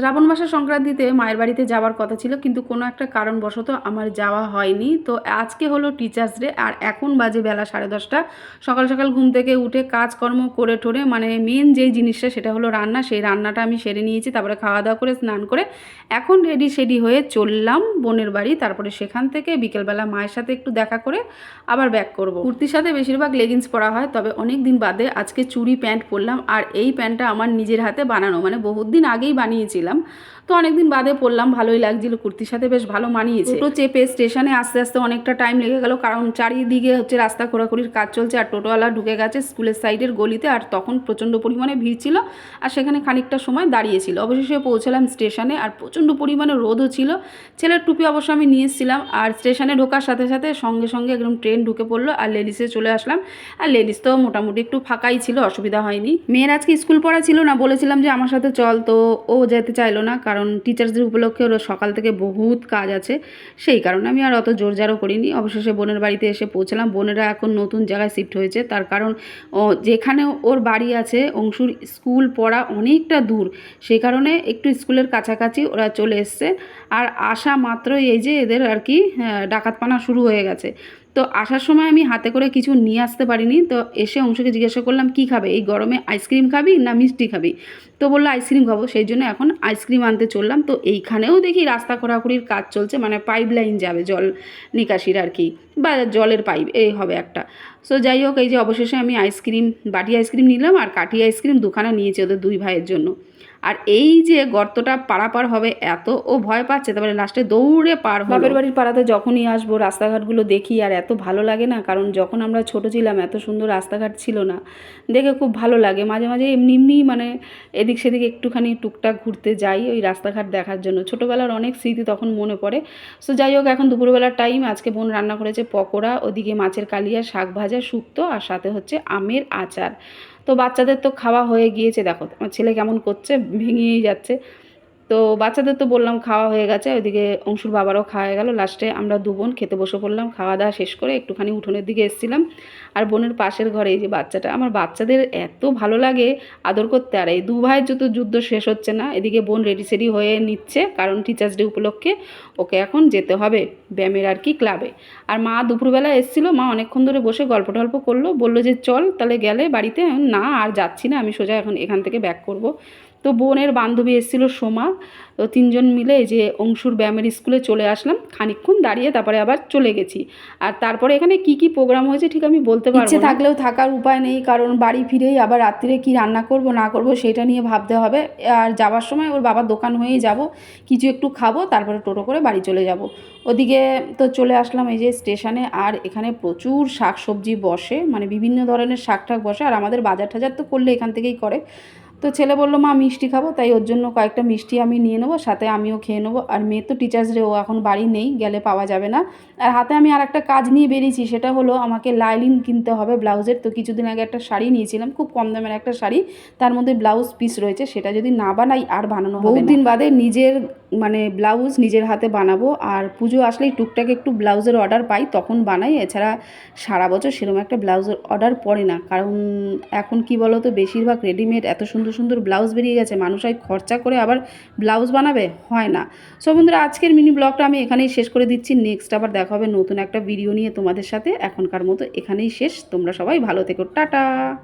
শ্রাবণ মাসের সংক্রান্তিতে মায়ের বাড়িতে যাওয়ার কথা ছিল, কিন্তু কোনো একটা কারণবশত আমার যাওয়া হয়নি। তো আজকে হলো টিচার্স ডে আর এখন বাজে বেলা সাড়ে দশটা। সকাল সকাল ঘুম থেকে উঠে কাজকর্ম করে টোরে মানে মেন যেই জিনিসটা সেটা হলো রান্না, সেই রান্নাটা আমি সেরে নিয়েছি, তারপরে খাওয়া দাওয়া করে স্নান করে এখন রেডি সেডি হয়ে চললাম বোনের বাড়ি। তারপরে সেখান থেকে বিকেলবেলা মায়ের সাথে একটু দেখা করে আবার ব্যাক করব। কুর্তির সাথে বেশিরভাগ লেগিংস পরা হয়, তবে অনেক দিন বাদে আজকে চুড়ি প্যান্ট পরলাম, আর এই প্যান্টটা আমার নিজের হাতে বানানো মানে বহুত দিন আগেই বানিয়েছিলাম। তো অনেকদিন বাদে পরলাম ভালোই লাগছিল, কুর্তির সাথে বেশ ভালো মানিয়েছে। টোটো চেপে স্টেশনে আস্তে আস্তে অনেকটা টাইম লেগে গেল, কারণ চারিদিকে হচ্ছে রাস্তা খোরাখুরির কাজ চলছে, আর টোটোওয়ালা ঢুকে গেছে স্কুলের সাইডের গলিতে, আর তখন প্রচণ্ড পরিমাণে ভিড় ছিল, আর সেখানে খানিকটা সময় দাঁড়িয়েছিল। অবশেষে পৌঁছালাম স্টেশনে, আর প্রচণ্ড পরিমাণে রোদও ছিল। ছেলের টুপি অবশ্য আমি নিয়ে এসেছিলাম, আর স্টেশনে ঢোকার সাথে সাথে সঙ্গে সঙ্গে একদম ট্রেন ঢুকে পড়ল, আর লেডিসে চলে আসলাম। আর লেডিস তো মোটামুটি একটু ফাঁকাই ছিল, অসুবিধা হয়নি। মেয়ের আজকে স্কুল পড়া ছিল না, বলেছিলাম যে আমার সাথে চল, তো ও যেতে চাইলো না, কারণ টিচার্সদের উপলক্ষে ওর সকাল থেকে বহুত কাজ আছে। সেই কারণে আমি আর অত জোরজারও করিনি। অবশেষে বোনের বাড়িতে এসে পৌঁছলাম। বোনেরা এখন নতুন জায়গায় শিফট হয়েছে। তার কারণ ও যেখানে ওর বাড়ি আছে, অংশুর স্কুল পড়া অনেকটা দূর। সেই কারণে একটু স্কুলের কাছাকাছি ওরা চলে এসছে। আর আসা মাত্রই এই যে এদের আর কি ডাকাতপানা শুরু হয়ে গেছে। তো আসার সময় আমি হাতে করে কিছু নিয়ে আসতে পারিনি। তো এসে অংশকে জিজ্ঞাসা করলাম, কি খাবে? এই গরমে আইসক্রিম খাবি না মিষ্টি খাবি? তো বলল, আইসক্রিম খাব। সেই জন্য এখন আইসক্রিম আনতে চললাম। তো এইখানেও দেখি রাস্তা খোরাখুরির কাজ চলছে মানে পাইপ লাইন যাবে জল নিকাশির আর কি, বা জলের পাইপ, এই হবে একটা। সো যাই হোক, এই যে অবশেষে আমি আইসক্রিম, বাটি আইসক্রিম নিলাম আর কাঠি আইসক্রিম দুখানা নিয়েছি ওদের দুই ভাইয়ের জন্য। আর এই যে গর্তটা পারাপার হবে, এত ও ভয় পাচ্ছে, তারপরে লাস্টে দৌড়ে পার। বাপের বাড়ির পাড়াতে যখনই আসব, রাস্তাঘাটগুলো দেখি, আর এত ভালো লাগে না, কারণ যখন আমরা ছোট ছিলাম, এত সুন্দর রাস্তাঘাট ছিল না। দেখে খুব ভালো লাগে, মাঝে মাঝে এমনি এমনি মানে এদিক সেদিক একটুখানি টুকটাক ঘুরতে যাই, ওই রাস্তাঘাট দেখার জন্য। ছোটোবেলার অনেক স্মৃতি তখন মনে পড়ে। সো যাই হোক, এখন দুপুরবেলার টাইম আজকে বোন রান্না করেছে পকোড়া, ওদিকে মাছের কালিয়া, শাক ভাজা, শুক্তো, আর সাথে হচ্ছে আমের আচার। তো বাচ্চাদের তো খাওয়া হয়ে গিয়েছে দেখো আমার ছেলে কেমন করছে ভেঙেই যাচ্ছে। তো বাচ্চাদের তো বললাম খাওয়া হয়ে গেছে, ওইদিকে অংশুর বাবারও খাওয়া হয়ে গেল। লাস্টে আমরা দু বোন খেতে বসে পড়লাম, খাওয়া দাওয়া শেষ করে একটুখানি উঠোনের দিকে এসেছিলাম। আর বোনের পাশের ঘরে এই যে বাচ্চাটা, আমার বাচ্চাদের এত ভালো লাগে, আদর করতে। আর এই দু ভাইয়ের যত যুদ্ধ শেষ হচ্ছে না, এদিকে বোন রেডি সেডি হয়ে নিচ্ছে, কারণ টিচার্স ডে উপলক্ষে ওকে এখন যেতে হবে ব্যায়ামের আর কি ক্লাবে আর মা দুপুরবেলা এসেছিল, মা অনেকক্ষণ ধরে বসে গল্প টল্প করল, বলল যে চল তাহলে গেলে বাড়িতে, না আর যাচ্ছি না, আমি সোজা এখন এখান থেকে ব্যাক করব। তো বোনের বান্ধবী এসেছিল সোমা। তো তিনজন মিলে যে অংশুর ব্যায়ামের স্কুলে চলে আসলাম। খানিকক্ষণ দাঁড়িয়ে তারপরে আবার চলে গেছি। আর তারপরে এখানে কি কি প্রোগ্রাম হয়েছে ঠিক আমি বলতে পারব ইচ্ছে থাকলেও থাকার উপায় নেই কারণ বাড়ি ফিরেই আবার রাত্রিরে কি রান্না করব না করব সেটা নিয়ে ভাবতে হবে। আর যাওয়ার সময় ওর বাবার দোকান হয়েই যাব। কিছু একটু খাব তারপরে টোটো করে বাড়ি চলে যাব। ওদিকে তো চলে আসলাম এই যে স্টেশনে। আর এখানে প্রচুর শাক সবজি বসে মানে বিভিন্ন ধরনের শাক টাক বসে। আর আমাদের বাজার টাজার তো করলে এখান থেকেই করে। তো ছেলে বলল, মা, মিষ্টি খাব। তাই ওর জন্য কয়েকটা মিষ্টি আমি নিয়ে নেব, সাথে আমিও খেয়ে নেব। আর মেয়ে তো টিচার্স ডে ও এখন বাড়ি নেই, গেলে পাওয়া যাবে না। আর হাতে আমি আর একটা কাজ নিয়ে বেরিয়েছি, সেটা হলো আমাকে লাইলিন কিনতে হবে ব্লাউজের। তো কিছুদিন আগে একটা শাড়ি নিয়েছিলাম, খুব কম দামের একটা শাড়ি। তার মধ্যে ব্লাউজ পিস রয়েছে, সেটা যদি না বানাই আর বানানো বহুত দিন বাদে নিজের মানে ব্লাউজ নিজের হাতে বানাবো। আর পুজো আসলেই টুকটাক একটু ব্লাউজের অর্ডার পাই, তখন বানাই। এছাড়া সারা বছর সেরকম একটা ব্লাউজের অর্ডার পড়ে না। কারণ এখন কি বলো তো বেশিরভাগ রেডিমেড এত সুন্দর সুন্দর ব্লাউজ বেরিয়ে গেছে, মানুষ হয় খরচা করে আবার ব্লাউজ বানাবে? হয় না। সো বন্ধুরা, আজকের মিনি ব্লগটা আমি এখানেই শেষ করে দিচ্ছি। নেক্সট আবার দেখা হবে নতুন একটা ভিডিও নিয়ে তোমাদের সাথে। এখনকার মতো এখানেই শেষ। তোমরা সবাই ভালো থেকো। টাটা!